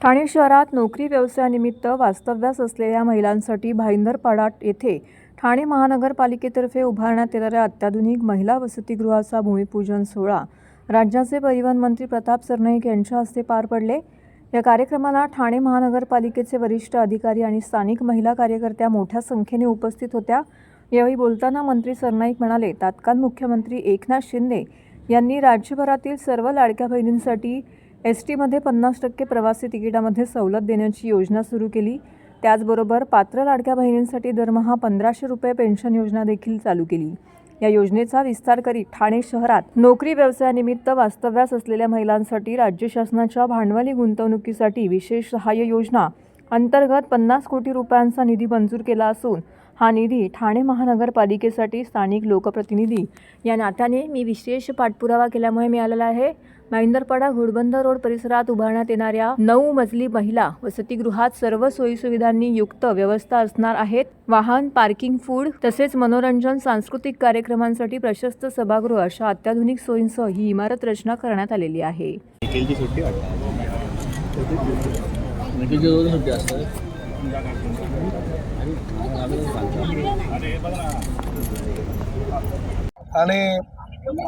ठाणे शहरात नोकरी व्यवसायानिमित्त वास्तव्यास असलेल्या महिलांसाठी भाईंदरपाडा येथे ठाणे महानगरपालिकेतर्फे उभारण्यात येणाऱ्या अत्याधुनिक महिला वसतिगृहाचा भूमिपूजन सोहळा राज्याचे परिवहन मंत्री प्रताप सरनाईक यांच्या हस्ते पार पडले. या कार्यक्रमाला ठाणे महानगरपालिकेचे वरिष्ठ अधिकारी आणि स्थानिक महिला कार्यकर्त्या मोठ्या संख्येने उपस्थित होत्या. यावेळी बोलताना मंत्री सरनाईक म्हणाले तात्काळ मुख्यमंत्री एकनाथ शिंदे यांनी राज्यभरातील सर्व लाडक्या बहिणींसाठी एस टीमध्ये पन्नास टक्के प्रवासी तिकिटामध्ये सवलत देण्याची योजना सुरू केली. त्याचबरोबर पात्र लाडक्या बहिणींसाठी दरमहा पंधराशे रुपये पेन्शन योजना देखील चालू केली. या योजनेचा विस्तार करीत ठाणे शहरात नोकरी व्यवसायानिमित्त वास्तव्यास असलेल्या महिलांसाठी राज्य शासनाच्या भांडवली गुंतवणुकीसाठी विशेष सहाय्य योजना अंतर्गत पन्नास कोटी रुपयांचा निधी मंजूर केला असून हा निधी ठाणे महानगरपालिकेसाठी स्थानिक लोकप्रतिनिधी या नात्याने मी विशेष पाठपुरावा केल्यामुळे मिळालेला आहे. महिंदरपाडा घोडबंद रोड परिसरात उभारण्यात येणाऱ्या नऊ मजली महिला वसतिगृहात सर्व सोयीसुविधांनी युक्त व्यवस्था असणार आहेत. वाहन पार्किंग फूड तसेच मनोरंजन सांस्कृतिक कार्यक्रमांसाठी प्रशस्त सभागृह अशा अत्याधुनिक सोयींसह ही इमारत रचना करण्यात आलेली आहे. आणि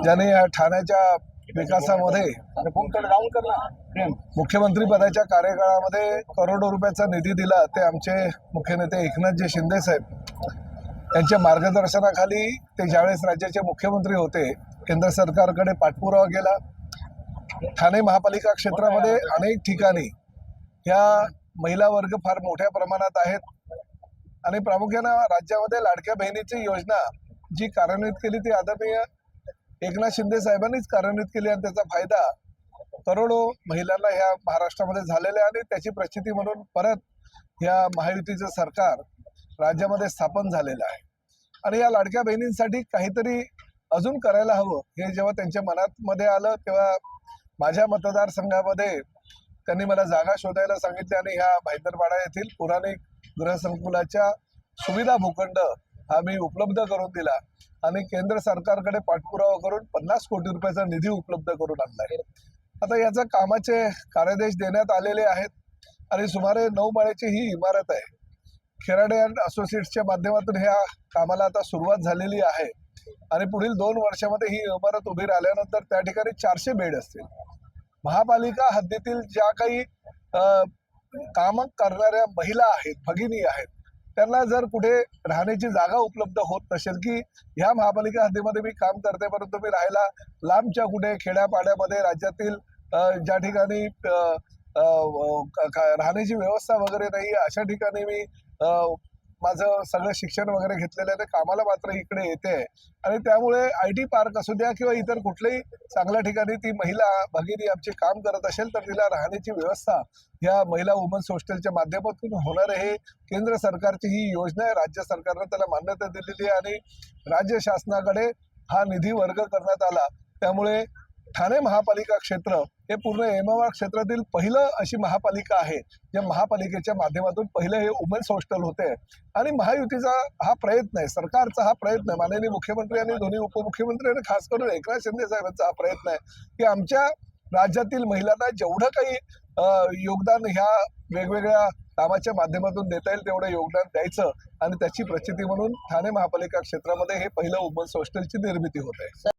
ज्याने या ठाण्याच्या विकासामध्ये मुख्यमंत्री पदाच्या कार्यकाळामध्ये करोडो रुपयाचा निधी दिला ते आमचे मुख्य नेते एकनाथजी शिंदे साहेब. यांच्या मार्गदर्शनाखाली ते ज्यावेळेस राज्याचे मुख्यमंत्री होते केंद्र सरकारकडे पाठपुरावा केला. ठाणे महापालिका क्षेत्रामध्ये अनेक ठिकाणी ह्या महिला वर्ग फार मोठ्या प्रमाणात आहेत. आणि प्रामुख्यानं राज्यामध्ये लाडक्या बहिणीची योजना जी कार्यान्वित केली ती आदरणीय एकनाथ शिंदे साहेबांनीच कार्यान्वित केली आणि त्याचा फायदा करोडो महिलांना ह्या महाराष्ट्रामध्ये झालेला आहे आणि त्याची प्रचिती म्हणून परत ह्या महायुतीचं सरकार राज्यामध्ये स्थापन झालेलं आहे. आणि या लाडक्या बहिणींसाठी काहीतरी अजून करायला हवं हे जेव्हा त्यांच्या मनात मध्ये आलं तेव्हा माझ्या मतदारसंघामध्ये त्यांनी मला जागा शोधायला सांगितली आणि ह्या भाईंदरवाडा येथील पुराणिक गृहसंकुलाच्या सुविधा भूखंड हा मी उपलब्ध करून दिला. आणि केंद्र सरकारकडे पाठपुरावा करून पन्नास कोटी रुपयाचा निधी उपलब्ध करून आणला आहे आता याचा कामाचे कार्यादेश देण्यात आलेले आहेत. आणि सुमारे नऊ माळ्याची ही इमारत आहे. खेराडे अँड असोसिएट्सच्या माध्यमातून ह्या कामाला आता सुरुवात झालेली आहे. आणि पुढील दोन वर्षामध्ये ही इमारत उभी राहिल्यानंतर त्या ठिकाणी चारशे बेड असतील. महापालिका हद्दीतील ज्या काही काम करणाऱ्या महिला आहेत भगिनी आहेत त्यांना जर कुठे राहण्याची जागा उपलब्ध होत नसेल की ह्या महापालिका हद्दीमध्ये मी काम करते परंतु मी राहायला लांबच्या कुठे खेड्यापाड्यामध्ये राज्यातील ज्या ठिकाणी राहण्याची व्यवस्था वगैरे नाही अशा ठिकाणी मी माझं सगळं शिक्षण वगैरे घेतलेलं आहे ते कामाला मात्र इकडे येते. आणि त्यामुळे आय टी पार्क असू द्या किंवा इतर कुठल्याही चांगल्या ठिकाणी ती महिला भगिनी आमची काम करत असेल तर तिला राहण्याची व्यवस्था या महिला वुमन्स हॉस्टेलच्या माध्यमातून होणार आहे. केंद्र सरकारची ही योजना आहे राज्य सरकारनं त्याला मान्यता दिलेली आहे आणि राज्य शासनाकडे हा निधी वर्ग करण्यात आला. त्यामुळे ठाणे महापालिका क्षेत्र हे पूर्ण एमआर क्षेत्रातील पहिलं अशी महापालिका आहे ज्या महापालिकेच्या माध्यमातून पहिलं हे वुमेन्स हॉस्टेल होते. आणि महायुतीचा हा प्रयत्न आहे सरकारचा हा प्रयत्न आहे. माननीय मुख्यमंत्री आणि दोन्ही उपमुख्यमंत्री आणि खास करून एकनाथ शिंदे साहेबांचा हा प्रयत्न आहे की आमच्या राज्यातील महिलांना जेवढं काही योगदान ह्या वेगवेगळ्या कामाच्या माध्यमातून देता येईल तेवढं योगदान द्यायचं. आणि त्याची प्रचिती म्हणून ठाणे महापालिका क्षेत्रामध्ये हे पहिलं वुमन्स हॉस्टेलची निर्मिती होत आहे.